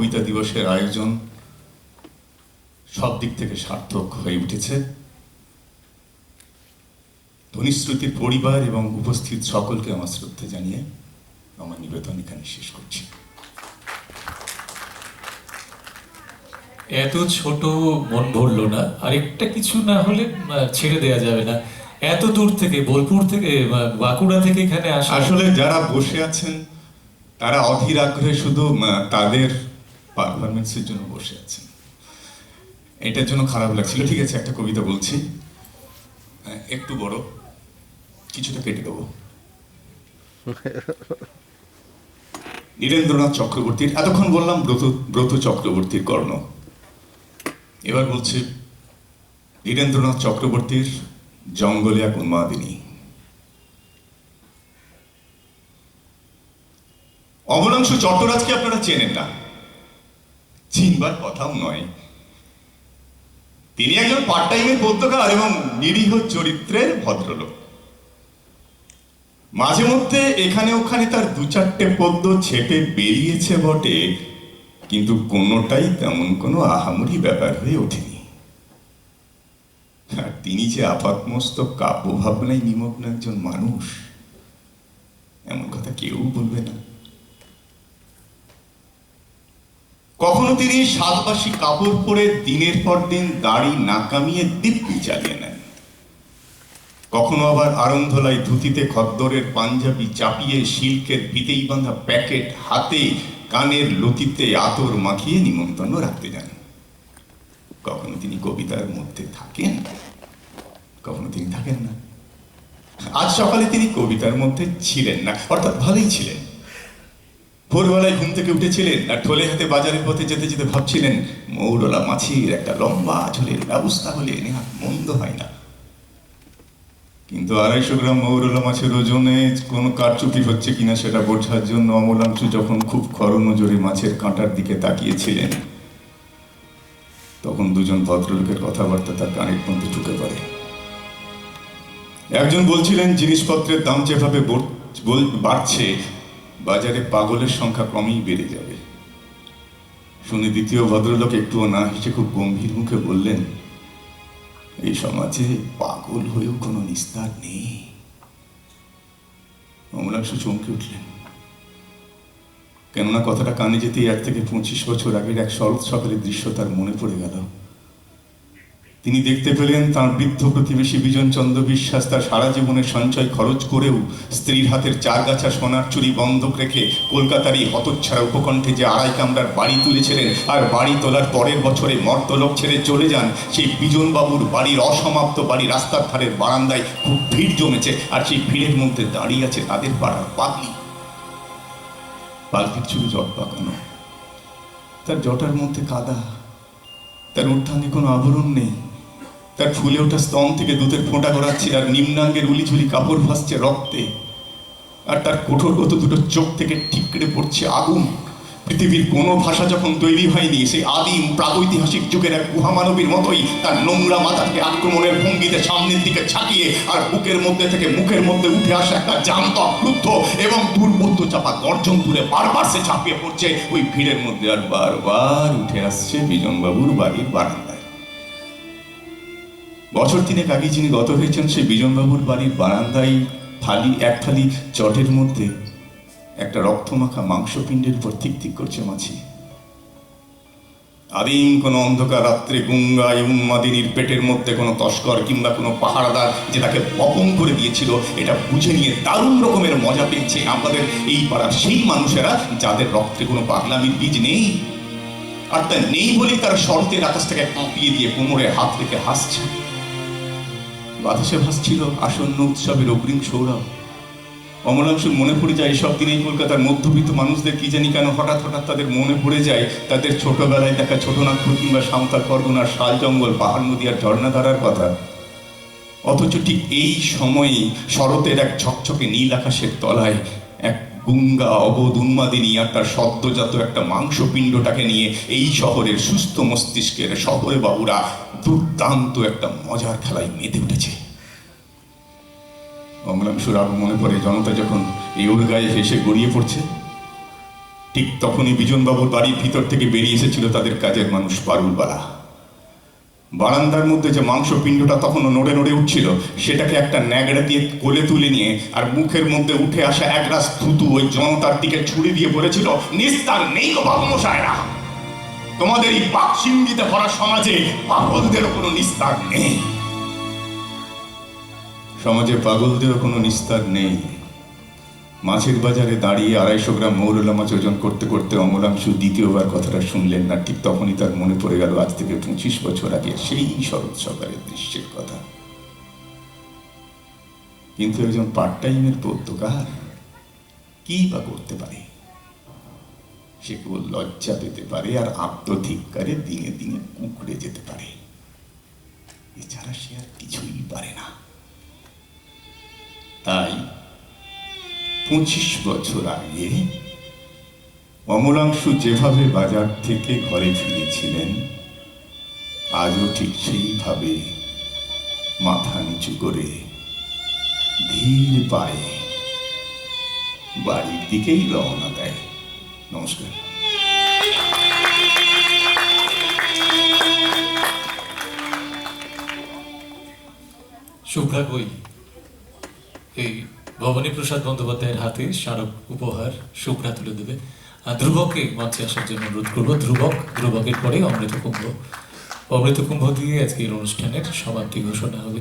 কবিতা দিবসের আয়োজন সব দিক থেকে সার্থক হয়ে উঠেছে। ধ্বনিশ্রুতির পরিবার এবং উপস্থিত সকলকে আমার শ্রদ্ধা জানিয়ে আমার নিবেদন এখানে শেষ করছি। এত ছোট মন ভরলো না, আরেকটা কিছু না হলে ছেড়ে দেয়া যাবে না। এত দূর থেকে, বোলপুর থেকে বাঁকুড়া থেকে এখানে আসলে যারা বসে আছেন, তারা অধীর আগ্রহে শুধু তাদের পারফরমেন্সের জন্য বসে আছেন এটার জন্য খারাপ লাগছিল ঠিক আছে, একটা কবিতা বলছি। একটু বড়, কিছুটা কেটে দেবো। নীরেন্দ্রনাথ চক্রবর্তীর, এতক্ষণ বললাম ব্রত ব্রত চক্রবর্তীর কর্ণ। এবার বলছি, নীরেন্দ্রনাথ চক্রবর্তীর জঙ্গলে এক উন্মাদিনী। অমলাংশু চট্টরাজকে আপনারা চেনেন না। চিনবার কথাও নয়। তিনি একজন পার্ট টাইমের পদ্মকার এবং নিরীহ চরিত্রের ভদ্রলোক। মাঝে মধ্যে এখানে ওখানে তার দু চারটে পদ্য ছেপে বেরিয়েছে বটে, কিন্তু কোনোটাই তেমন কোনো আহামরি ব্যাপার হয়ে ওঠেনি। তিনি যে আপাতমস্তক কাব্য ভাবনায় নিমগ্ন একজন মানুষ, এমন কথা কেউ বলবে না। কখনো তিনি সাতবাসী কাপড় পরে দিনের পর দিন দাড়ি না কামিয়ে দিব্যি চালিয়ে নেন। কখনো আবার আরন্ধলায় ধুতিতে খদ্দরের পাঞ্জাবি চাপিয়ে সিল্কের ফিতেই বাঁধা প্যাকেট হাতে কানের লতিতে আতর মাখিয়ে নিমন্ত্রণ রাখতে যান। কখনো তিনি কবিতার মধ্যে থাকেন, কখনো তিনি থাকেন না। আজ সকালে তিনি কবিতার মধ্যে ছিলেন না, অর্থাৎ ভালোই ছিলেন। ভোরবেলায় ঘুম থেকে উঠেছিলেন আর ঠোলে হাতে বাজারের পথে যেতে যেতে ভাবছিলেন মৌরলা মাছির একটা লম্বা ঝোলের ব্যবস্থা হলে নেহা মন্দ হয় না। কিন্তু আড়াইশো গ্রাম মৌরলা মাছের ওজনে কোনো কারচুপি হচ্ছে কিনা সেটা বোঝার জন্য অমলাংশু যখন খুব খরনজরে মাছের কাঁটার দিকে তাকিয়েছিলেন, তখন দুজন ভদ্রলোকের কথাবার্তা তার কানের মধ্যে ঢুকে পড়ে। একজন বলছিলেন, জিনিসপত্রের দাম যেভাবে বাড়ছে বাজারে পাগলের সংখ্যা ক্রমেই বেড়ে যাবে। শুনে দ্বিতীয় ভদ্রলোক একটুও না হেসে খুব গম্ভীর মুখে বললেন, এই সমাজে পাগল হয়েও কোনো নিস্তার নেই। অমলাংশু চমকে উঠলেন। কেননা কথাটা কানে যেতেই এক থেকে পঁচিশ বছর আগের এক শরৎ সকালের দৃশ্য তার মনে পড়ে গেল। তিনি দেখতে পেলেন তার বৃদ্ধ প্রতিবেশী বিজন চন্দ্র বিশ্বাস তার সারা জীবনের সঞ্চয় খরচ করেও স্ত্রীর হাতের চার গাছা সোনার চুরি বন্ধক রেখে কলকাতার এই হতচ্ছাড়া উপকণ্ঠে যে আড়াই কামরার বাড়ি তুলেছিলেন আর বাড়ি তোলার পরের বছরে মর্তলোক ছেড়ে চলে যান, সেই বিজন বাবুর বাড়ির অসমাপ্ত বাড়ি রাস্তার ধারের বারান্দায় খুব ভিড় জমেছে আর সেই ভিড়ের মধ্যে দাঁড়িয়ে আছে তাদের পাড়ার পাগলি। পাগলির চুরি জট পাকানো। তার জটার মধ্যে কাদা। তার উত্থানে কোনো আবরণ নেই। তার ফুলে ওঠা স্তন থেকে দুধের ফোঁটা গড়াচ্ছে আর নিম্নাঙ্গের উলিঝুলি কাপড় ভাসছে রক্তে। আর তার কঠোরগত দুটো চোখ থেকে ঠিকরে পড়ছে আগুন। পৃথিবীর কোনো ভাষা যখন তৈরি হয়নি, সেই আদিম প্রাগৈতিহাসিক যুগের এক গুহামানবীর মতোই তার নোংরা মাথাকে আক্রমণের ভঙ্গিতে সামনের দিকে ছাকিয়ে আর বুকের মধ্যে থেকে মুখের মধ্যে উঠে আসা একটা জান্ত ক্রুদ্ধ এবং দুর্বোধ্য চাপা গর্জন তুলে বারবার সে ছাপিয়ে পড়ছে। ওই ভিড়ের মধ্যে আর বারবার উঠে আসছে বিজনবাবুর বাড়ির বারান্দায়। বছর তিনেক আগে যিনি গত হয়েছেন সেই বিজনবাবুর বাড়ির বারান্দায় থালি, এক থালি চটের মধ্যে একটা রক্তমাখা মাংসপিণ্ডের উপর ঠিক করছে মাছি। আদিম কোনো অন্ধকার রাত্রে গঙ্গায় উন্মাদিনীর পেটের মধ্যে কোনো তস্কর কিংবা কোনো পাহারাদার যে তাকে বপন করে দিয়েছিল, এটা বুঝে নিয়ে দারুণ রকমের মজা পেয়েছে আমাদের এই পাড়ার সেই মানুষেরা যাদের রক্তে কোনো পাগলামির বীজ নেই। আর তা নেই বলেই তারা শরতের আকাশটাকে কাঁপিয়ে দিয়ে কোমরে হাত রেখে হাসছে। বাতাসে ভাসছিল আসন্ন উৎসবের অগ্রিম সৌরভ। অমলাংশুর মনে পড়ে যায় সব দিনেই কলকাতার মধ্যবিত্ত মানুষদের কি জানি কেন হঠাৎ হঠাৎ তাদের মনে পড়ে যায়, তাদের ছোটবেলায় দেখা ছোটনাগপুর কিংবা সাঁওতাল পরগনার শাল জঙ্গল, পাহাড় নদী আর ঝর্ণাধারার কথা। অথচ ঠিক এই সময়েই শরতের এক ঝকঝকে নীল আকাশের তলায় এক গুঙ্গা অবোধ উন্মাদিনী আর তার সদ্যজাত একটা মাংসপিণ্ডটাকে নিয়ে এই শহরের সুস্থ মস্তিষ্কের শহরে বাবুরা দুর্দান্ত একটা মজার খেলায় মেতে উঠেছে। আরও মনে পড়ে, জনতা যখন এই ওর গায়ে হেসে গড়িয়ে পড়ছে, ঠিক তখনই বিজনবাবুর বাড়ির ভিতর থেকে বেরিয়ে এসেছিল তাদের কাজের মানুষ পারুলবালা বারান্দার মধ্যে যে মাংস পিণ্ডটা তখনও নড়ে নড়ে উঠছিল, সেটাকে একটা ন্যাগড়া দিয়ে কোলে তুলে নিয়ে আর মুখের মধ্যে উঠে আসা একরাস থুতু ওই জনতার দিকে ছুরি দিয়ে বলেছিল, নিস্তার নেই গো বাবু মশাইরা তোমাদের এই বাকসিঙ্গিতে ভরা সমাজে পাগলদের কোনো নিস্তার নেই। সমাজে পাগলদেরও কোনো নিস্তার নেই। মাছের বাজারে দাঁড়িয়ে আড়াইশো গ্রাম মৌরলা মাছ ওজন করতে করতে অমলাংশু দ্বিতীয়বার কথাটা শুনলেন না, ঠিক তখনই তার মনে পড়ে গেল আজ থেকে পঁচিশ বছর আগে সেই শরৎ সকালের দৃশ্যের কথা। কিন্তু একজন পার্ট টাইমের পদ্মকার কি বা করতে পারে? সে কেবল লজ্জা পেতে পারে আর আত্মধিক্কারে দিনে দিনে কুকড়ে যেতে পারে। এছাড়া সে আর কিছুই পারে না। তাই পঁচিশ বছর আগে অমলাংশু যেভাবে বাজার থেকে ঘরে ফিরেছিলেন, আজও ঠিক সেইভাবে মাথা নিচু করে ধীর পায়ে বাড়ির দিকেই রওনা দেয়। নমস্কার। শুভ্রা বই এই ভবানী প্রসাদ বন্দ্যোপাধ্যায়ের হাতে স্মারক উপহার শুভ্রা তুলে দেবে। আর ধ্রুবককে মঞ্চে আসার জন্য অনুরোধ করব, ধ্রুবক, ধ্রুবকের পরে অমৃত কুম্ভ অমৃত কুম্ভ দিয়ে আজকের অনুষ্ঠানের সমাপ্তি ঘোষণা হবে।